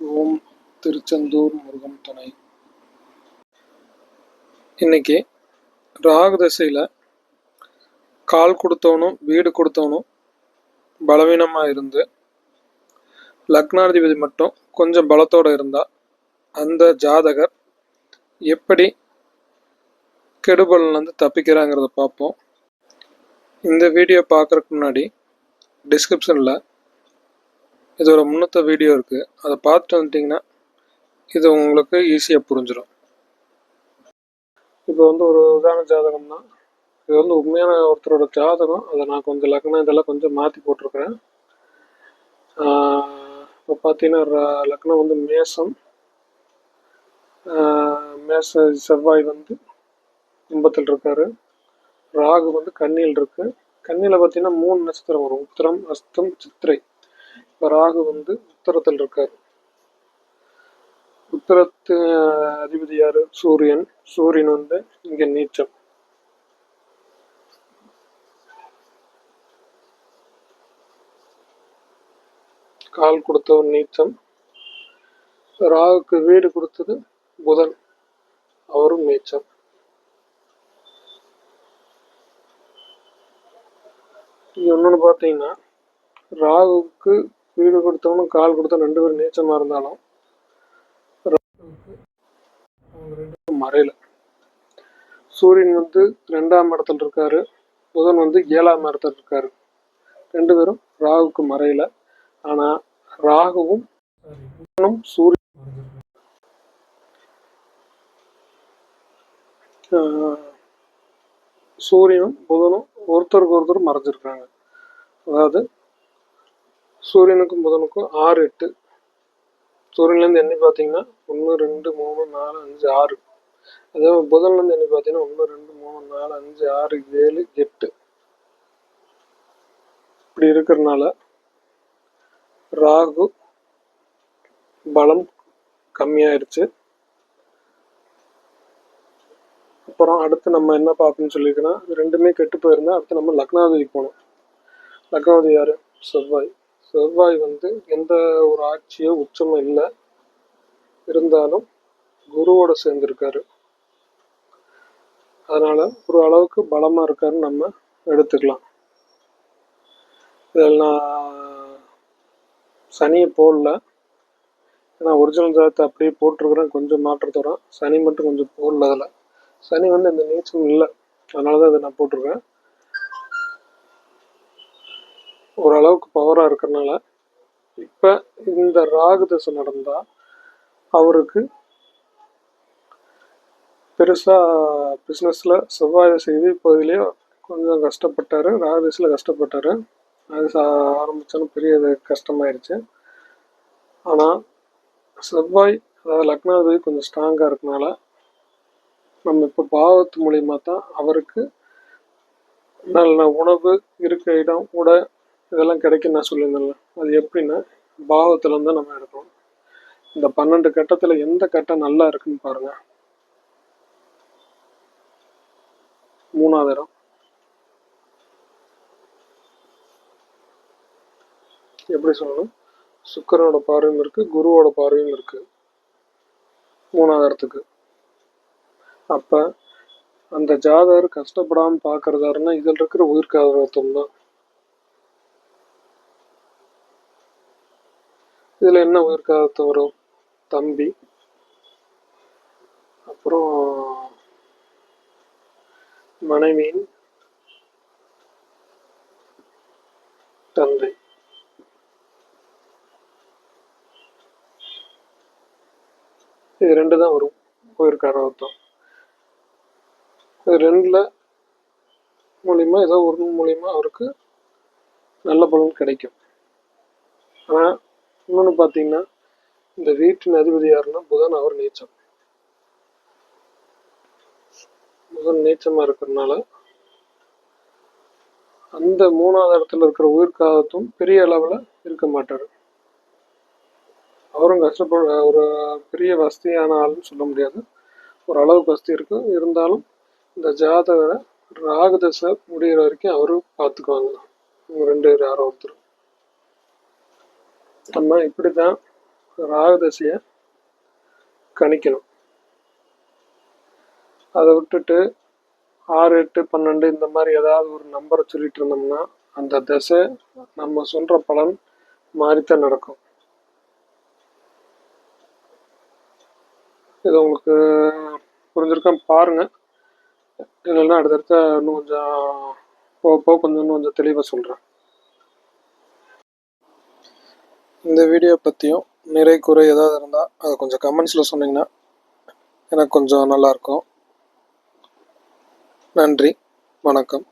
ஓம் திருச்செந்தூர் முருகன் துணை. இன்னைக்கு ராகு திசையில் கால் கொடுத்தவனும் வீடு கொடுத்தவனும் பலவீனமாக இருந்து லக்னாதிபதி மட்டும் கொஞ்சம் பலத்தோடு இருந்தால் அந்த ஜாதகர் எப்படி கெடுபலன்லேருந்து தப்பிக்கிறாங்கிறத பார்ப்போம். இந்த வீடியோ பார்க்குறக்கு முன்னாடி டிஸ்கிரிப்ஷனில் இதோட முன்னத்த வீடியோ இருக்குது அதை பார்த்துட்டு வந்துட்டிங்கன்னா இது உங்களுக்கு ஈஸியாக புரிஞ்சிடும் இப்போ வந்து ஒரு உதாரண ஜாதகம் தான் இது வந்து உண்மையான ஒருத்தரோட ஜாதகம். அதை நான் கொஞ்சம் லக்னம் இதெல்லாம் கொஞ்சம் மாற்றி போட்டிருக்கிறேன். இப்போ பார்த்தீங்கன்னா லக்னம் வந்து மேசம். மேச செவ்வாய் வந்து கும்பத்தில் இருக்காரு. ராகு வந்து கண்ணியில் இருக்குது கண்ணியில் பார்த்தீங்கன்னா மூணு நட்சத்திரம் வரும். உத்திரம் அஸ்தம் சித்திரை. இப்போ ராகு வந்து உத்தரத்தில் இருக்காரு. உத்தரத்து ஆஹ், அதிபதி சூரியன். சூரியன் வந்து இங்க நீச்சம். கால் கொடுத்தவன் நீச்சம். ராகுக்கு வீடு கொடுத்தது புதன். அவரும் நீச்சம். இன்னொன்று பார்த்தீங்கன்னா ராகுக்கு வீடு கொடுத்தவனும் கால் கொடுத்தவன் ரெண்டு பேரும் நீச்சமா இருந்தாலும் அவங்க ரெண்டு பேரும் மறையல. சூரியன் வந்து ரெண்டாம் இடத்துல இருக்காரு. புதன் வந்து ஏழாம் இடத்துல இருக்காரு. ரெண்டு பேரும் ராகுக்கு மறையல. ஆனா ராகுவும் புதனும் சூரியன் ஆஹ், சூரியனும் புதனும் ஒருத்தருக்கு ஒருத்தர் மறைஞ்சிருக்காங்க. அதாவது சூரியனுக்கும் புதனுக்கும் ஆறு எட்டு. சூரியன்லேருந்து எண்ணி பார்த்தீங்கன்னா ஒன்று ரெண்டு மூணு நாலு அஞ்சு ஆறு. அதே மாதிரி புதன்லேருந்து எண்ணி பார்த்தீங்கன்னா ஒன்று ரெண்டு மூணு நாலு அஞ்சு ஆறு ஏழு எட்டு. இப்படி இருக்கிறதுனால ராகு பலம் கம்மியாயிருச்சு. அப்புறம் அடுத்து நம்ம என்ன பார்க்கணும்னு சொல்லியிருக்கோன்னா ரெண்டுமே கெட்டு போயிருந்தா அடுத்து நம்ம லக்னாவதிக்கு போகணும். லக்னாவதி யார்? செவ்வாய். செவ்வாய் வந்து எந்த ஒரு ஆட்சியோ உச்சமும் இல்லை. இருந்தாலும் குருவோட சேர்ந்திருக்காரு. அதனால ஒரு அளவுக்கு பலமா இருக்காருன்னு நம்ம எடுத்துக்கலாம். இதில் நான் சனியை போடல. ஏன்னா ஒரிஜினல் ஜாதத்தை அப்படியே போட்டிருக்கிறேன். கொஞ்சம் மாற்றத்தோட சனி மட்டும் கொஞ்சம் போடல அதில். சனி வந்து இந்த நீச்சம் இல்லை. அதனால தான் இதை நான் போட்டிருக்கேன். ஓரளவுக்கு பவராக இருக்கிறனால இப்போ இந்த ராகு தசை நடந்தால் அவருக்கு பெருசாக பிஸ்னஸில் செவ்வாய் செய்து இப்போதிலே கொஞ்சம் கஷ்டப்பட்டார். ராகுதேசில் கஷ்டப்பட்டார். அது ஆரம்பித்தாலும் பெரிய இது கஷ்டமாயிருச்சு. ஆனால் செவ்வாய் அதாவது லக்னாதிபதி கொஞ்சம் ஸ்ட்ராங்காக இருக்கனால நம்ம இப்போ பாவத்து மூலியமாக தான் அவருக்கு நல்ல உணவு இருக்க இடம் உடை இதெல்லாம் கிடைக்கும் நான் சொல்லியிருந்தேன்ல. அது எப்படின்னா பாவத்துல இருந்து நம்ம எடுக்கணும் இந்த பன்னெண்டு கட்டத்தில் எந்த கட்டம் நல்லா இருக்குன்னு பாருங்க. மூணாவது இடம். எப்படி சொல்லணும்? சுக்கரனோட பார்வையும் இருக்கு குருவோட பார்வையும் இருக்கு. மூணாவது இடத்துக்கு. அப்ப அந்த ஜாதகர் கஷ்டப்படாம பாக்குறதாருன்னா இதில் இருக்கிற உயிர்காதரத்துவம் தான் இதுல என்ன உயிர்காதத்துவம் வரும்? தம்பி. அப்புறம் மனைவியின் தந்தை. இது ரெண்டு தான் வரும். உயிர்காரத்துவம் இது ரெண்டுல மூலியமா ஏதோ ஒரு மூலியமா அவருக்கு நல்ல பலன் கிடைக்கும். ஆனா இன்னொன்று பார்த்தீங்கன்னா இந்த வீட்டின் அதிபதி யாருன்னா புதன் அவர் நீச்சம். புதன் நீச்சமாக இருக்கிறதுனால அந்த மூணாவது இடத்துல இருக்கிற உயிர்காலத்தும் பெரிய அளவில் இருக்க மாட்டார். அவரும் கஷ்டப்பட ஒரு பெரிய வசதியான ஆளுன்னு சொல்ல முடியாது. ஒரு அளவுக்கு வசதி இருக்கும் இருந்தாலும் இந்த ஜாதகரை ராகதசை முடிகிற வரைக்கும் அவரும் பார்த்துக்குவாங்க ரெண்டு பேர் யாரோ ஒருத்தர். நம்ம இப்படி தான் ராகு தசையை கணிக்கணும். அதை விட்டுட்டு ஆறு எட்டு பன்னெண்டு இந்த மாதிரி ஏதாவது ஒரு நம்பரை சொல்லிட்டு இருந்தோம்னா அந்த தசை நம்ம சொல்கிற பலன் மாறித்தான் நடக்கும். இது உங்களுக்கு புரிஞ்சிருக்கான்னு பாருங்கள் இல்லைன்னா அடுத்தடுத்த இன்னும் கொஞ்சம் போக போக கொஞ்சம் இன்னும் கொஞ்சம் தெளிவாக சொல்கிறேன் இந்த வீடியோ பற்றியும் நிறை குறை ஏதாவது இருந்தால் அதை கொஞ்சம் கமெண்ட்ஸில் சொன்னீங்கன்னா எனக்கு கொஞ்சம் நல்லாயிருக்கும் நன்றி. வணக்கம்.